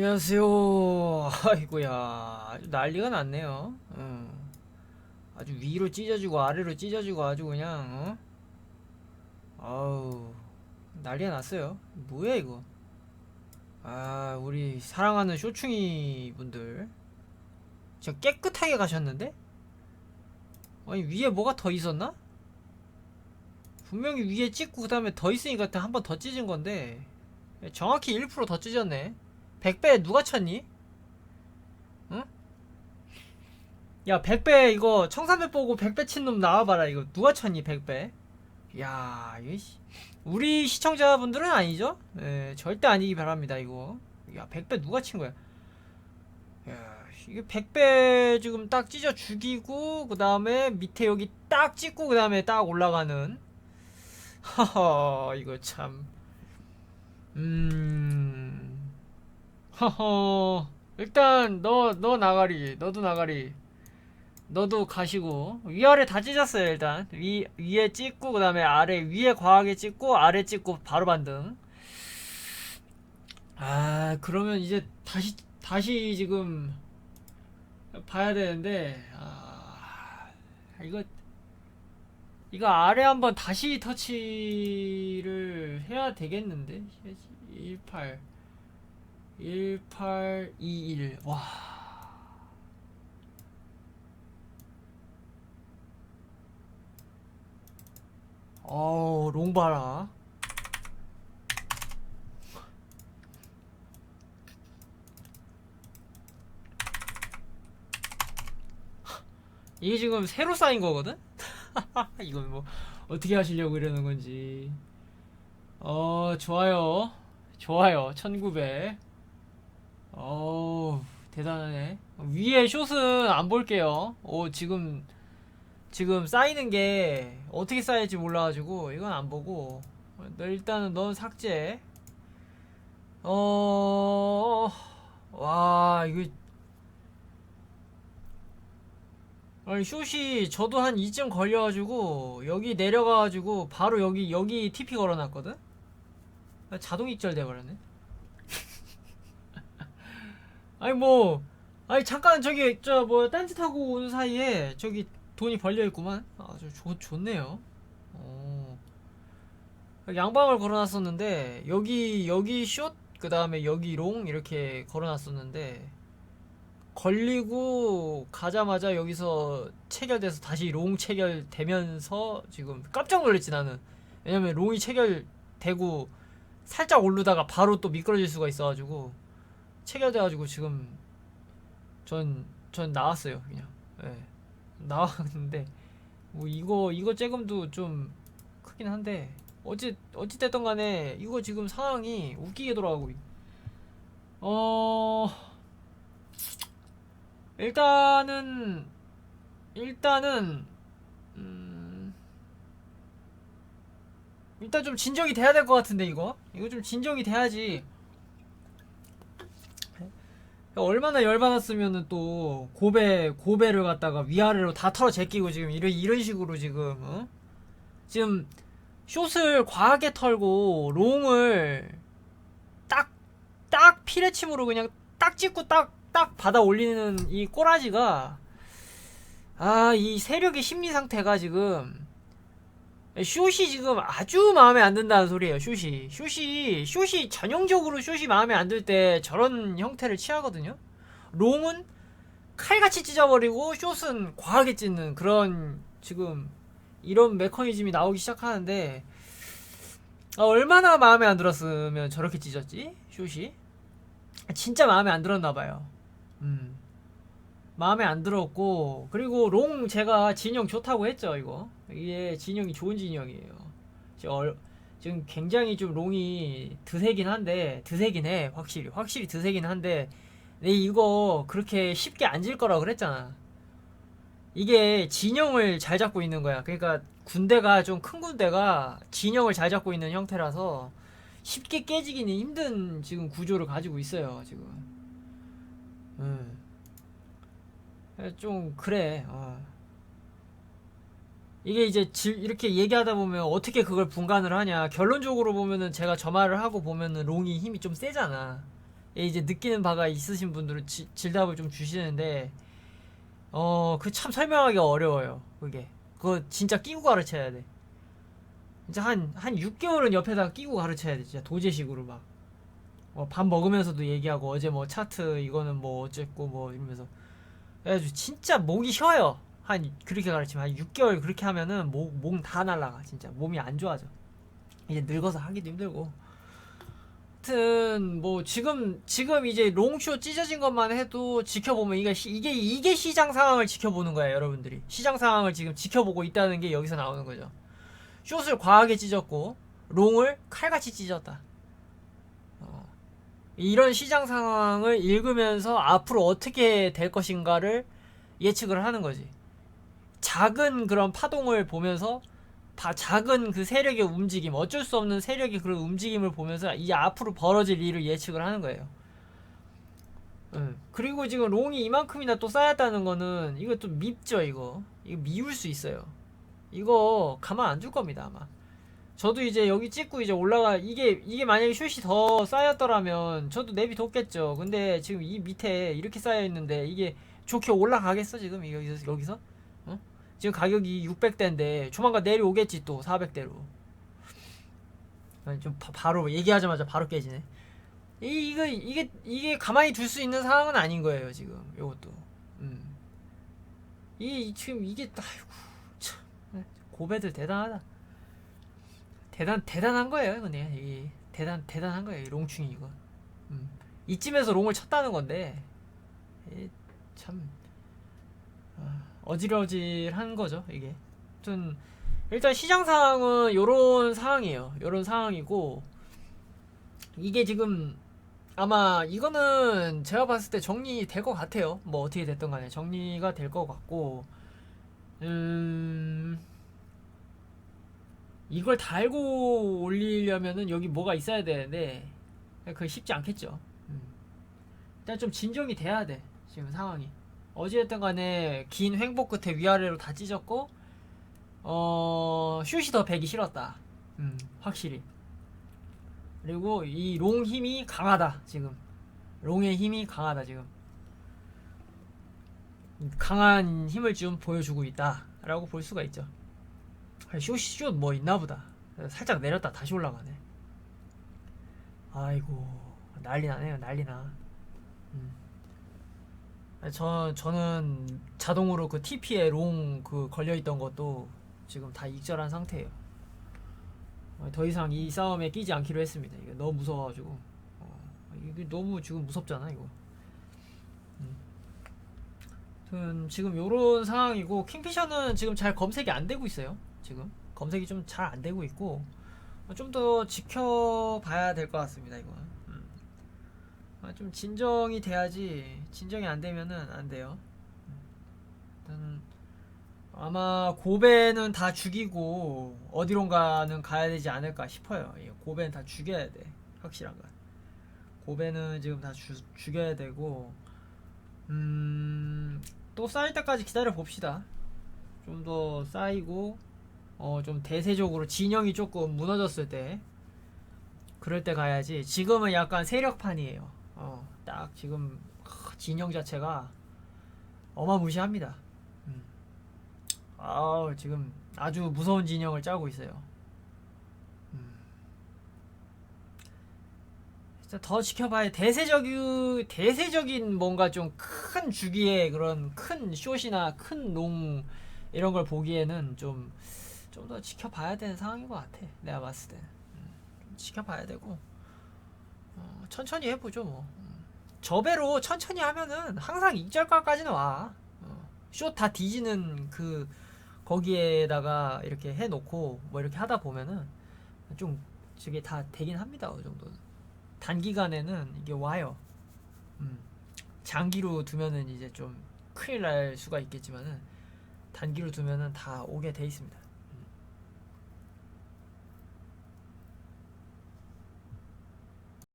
안녕하세요. 아이고야, 난리가 났네요. 어. 아주 위로 찢어지고 아래로 찢어지고 아주 그냥 어? 아우 난리가 났어요. 뭐야 이거? 아, 우리 사랑하는 쇼충이 분들 진짜 깨끗하게 가셨는데? 아니 위에 뭐가 더 있었나? 분명히 위에 찍고 그 다음에 더 있으니까 한 번 더 찢은 건데 정확히 1%더 찢었네. 100배 누가 쳤니? 응? 야 100배 이거 1300 보고 100배 친 놈 나와봐라. 이거 누가 쳤니 100배? 야 우리 시청자분들은 아니죠? 예, 절대 아니기 바랍니다 이거. 야 100배 누가 친 거야? 야 이게 100배 지금 딱 찢어 죽이고 그 다음에 밑에 여기 딱 찍고 그 다음에 딱 올라가는. 하하 이거 참. 음... 허허 일단 너 너 나가리 너도 나가리. 너도 가시고. 위아래 다 찢었어요 일단. 위 위에 찍고 그 다음에 아래 위에 과하게 찍고 아래 찍고 바로 반등. 아 그러면 이제 다시 다시 지금 봐야 되는데 아 이거 이거 아래 한번 다시 터치를 해야 되겠는데? 18 1821 와. 어우, 롱 봐라. 이게 지금 새로 쌓인 거거든? 이건 뭐 어떻게 하시려고 이러는 건지. 어, 좋아요. 좋아요. 1900. 어우, 대단하네. 위에 숏은 안 볼게요. 오, 지금, 지금 쌓이는 게 어떻게 쌓일지 몰라가지고, 이건 안 보고. 너 일단은 넌 삭제. 어, 와, 이거. 아니, 숏이 저도 한 2점 걸려가지고, 여기 내려가가지고, 바로 여기, 여기 TP 걸어놨거든? 자동 입절 돼버렸네. 아니 뭐 아니 잠깐 저기 저 뭐 딴짓하고 오는 사이에 저기 돈이 벌려 있구만. 아주 좋 좋네요. 어. 양방을 걸어놨었는데 여기 여기 숏그 다음에 여기 롱 이렇게 걸어놨었는데 걸리고 가자마자 여기서 체결돼서 다시 롱 체결되면서 지금 깜짝 놀랐지 나는. 왜냐면 롱이 체결되고 살짝 오르다가 바로 또 미끄러질 수가 있어가지고 체결돼가지고 지금 전, 전 나왔어요 그냥. 예. 나왔는데 뭐 이거 이거 쬐금도 좀 크긴 한데 어찌 어찌 됐던 간에 이거 지금 상황이 웃기게 돌아가고 있- 어 일단은 일단은 음 일단 좀 진정이 돼야 될 것 같은데 이거? 이거 좀 진정이 돼야지 얼마나 열받았으면은 또 고배 고배를 갖다가 위아래로 다 털어 제끼고 지금 이런 이런 식으로 지금 어? 지금 숏을 과하게 털고 롱을 딱 딱 피레침으로 그냥 딱 찍고 딱 딱 받아 올리는 이 꼬라지가 아 이 세력의 심리 상태가 지금 숏이 지금 아주 마음에 안 든다는 소리예요. 숏이 숏이 숏이 전형적으로 숏이 마음에 안 들 때 저런 형태를 취하거든요. 롱은 칼같이 찢어버리고 숏은 과하게 찢는 그런 지금 이런 메커니즘이 나오기 시작하는데 아, 얼마나 마음에 안 들었으면 저렇게 찢었지 숏이 진짜 마음에 안 들었나 봐요. 음. 마음에 안 들었고 그리고 롱 제가 진영 좋다고 했죠 이거. 이게 진영이 좋은 진영이에요. 지금, 굉장히 좀 롱이 드세긴 한데 드세긴 해 확실히. 확실히 드세긴 한데 내 이거 그렇게 쉽게 안 질 거라고 그랬잖아. 이게 진영을 잘 잡고 있는 거야. 그러니까 군대가 좀 큰 군대가 진영을 잘 잡고 있는 형태라서 쉽게 깨지기는 힘든 지금 구조를 가지고 있어요 지금. 음. 좀 그래. 어. 이게 이제 질- 이렇게 얘기하다 보면 어떻게 그걸 분간을 하냐. 결론적으로 보면은 제가 저 말을 하고 보면은 롱이 힘이 좀 세잖아. 이제 느끼는 바가 있으신 분들은 지- 질답을 좀 주시는데 어 그 참 설명하기 어려워요 그게 그거 진짜 끼고 가르쳐야 돼 진짜 한한 6개월은 옆에다가 끼고 가르쳐야 돼 진짜 도제식으로 막 어, 밥 먹으면서도 얘기하고 어제 뭐 차트 이거는 뭐 어쨌고 뭐 이러면서 그래가지고 진짜 목이 쉬어요. 한 그렇게 가르치면 한 6개월 그렇게 하면은 목몸 다 날라가 진짜. 몸이 안 좋아져. 이제 늙어서 하기도 힘들고. 하여튼 뭐 지금 지금 이제 롱쇼 찢어진 것만 해도 지켜보면 이게 시- 이게 이게 시장 상황을 지켜보는 거예요 여러분들이. 시장 상황을 지금 지켜보고 있다는 게 여기서 나오는 거죠. 숏을 과하게 찢었고 롱을 칼같이 찢었다. 어, 이런 시장 상황을 읽으면서 앞으로 어떻게 될 것인가를 예측을 하는 거지 작은 그런 파동을 보면서 다 작은 그 세력의 움직임, 어쩔 수 없는 세력의 그런 움직임을 보면서 이 앞으로 벌어질 일을 예측을 하는 거예요. 응. 그리고 지금 롱이 이만큼이나 또 쌓였다는 거는 이거 좀 밉죠, 이거. 이거 미울 수 있어요. 이거 가만 안 둘 겁니다, 아마. 저도 이제 여기 찍고 이제 올라가 이게 이게 만약에 슛이 더 쌓였더라면 저도 내비 뒀겠죠. 근데 지금 이 밑에 이렇게 쌓여 있는데 이게 좋게 올라가겠어 지금 이- 여기서 여기서? 어? 지금 가격이 600대인데 조만간 내려오겠지 또 400대로. 좀 바, 바로 얘기하자마자 바로 깨지네. 이 이거 이게 이게 가만히 둘 수 있는 상황은 아닌 거예요 지금 이것도. 음. 이 지금 이게 아이고 참 고배들 대단하다. 대단 대단한 거예요 그냥 이 대단 대단한 거예요 이 롱충이 이거. 음. 이쯤에서 롱을 쳤다는 건데 이 참. 아, 어질어질한 거죠 이게. 아무튼 일단 시장 상황은 요런 상황이에요. 요런 상황이고 이게 지금 아마 이거는 제가 봤을 때 정리될 것 같아요. 뭐 어떻게 됐든 간에 정리가 될 것 같고 음 이걸 달고 올리려면은 여기 뭐가 있어야 되는데 그게 쉽지 않겠죠. 음. 일단 좀 진정이 돼야 돼 지금 상황이. 어찌됐든 간에 긴 횡보 끝에 위아래로 다 찢었고 어 슛이 더 배기 싫었다 음 확실히 그리고 이 롱 힘이 강하다 지금 롱의 힘이 강하다 지금 강한 힘을 좀 보여주고 있다 라고 볼 수가 있죠 슛이 슛뭐 있나 보다 살짝 내렸다 다시 올라가네 아이고 난리 나네요 난리 나 음. 저 저는 자동으로 그 TP에 롱 그 걸려 있던 것도 지금 다 익절한 상태예요. 어, 더 이상 이 싸움에 끼지 않기로 했습니다. 이게 너무 무서워가지고 어, 이게 너무 지금 무섭잖아 이거. 음. 지금 요런 상황이고 킹피셔는 지금 잘 검색이 안 되고 있어요. 지금 검색이 좀 잘 안 되고 있고 좀 더 지켜봐야 될 것 같습니다. 이거는. 음. 아, 좀 진정이 돼야지 진정이 안 되면은 안 돼요. 일단 아마 고배는 다 죽이고 어디론가는 가야 되지 않을까 싶어요. 예, 고배는 다 죽여야 돼. 확실한 건. 고배는 지금 다 주, 죽여야 되고 음, 또 쌓일 때까지 기다려 봅시다. 좀 더 쌓이고 어, 좀 대세적으로 진영이 조금 무너졌을 때 그럴 때 가야지. 지금은 약간 세력판이에요. 어, 딱 지금 하, 진영 자체가 어마무시합니다. 음. 아우 지금 아주 무서운 진영을 짜고 있어요. 음. 더 지켜봐야 대세적인 대세적인 뭔가 좀 큰 주기의 그런 큰 숏이나 큰농 이런 걸 보기에는 좀 좀 더 지켜봐야 되는 상황인 것 같아. 내가 봤을 때. 음, 좀 지켜봐야 되고 어, 천천히 해보죠 뭐. 음. 저배로 천천히 하면은 항상 익절가까지는 와. 어, 뒤지는 그 거기에다가 이렇게 해놓고 뭐 이렇게 하다 보면은 좀 저게 다 되긴 합니다 어느 정도는. 단기간에는 이게 와요. 음. 장기로 두면은 이제 좀 큰일 날 수가 있겠지만은 단기로 두면은 다 오게 돼 있습니다.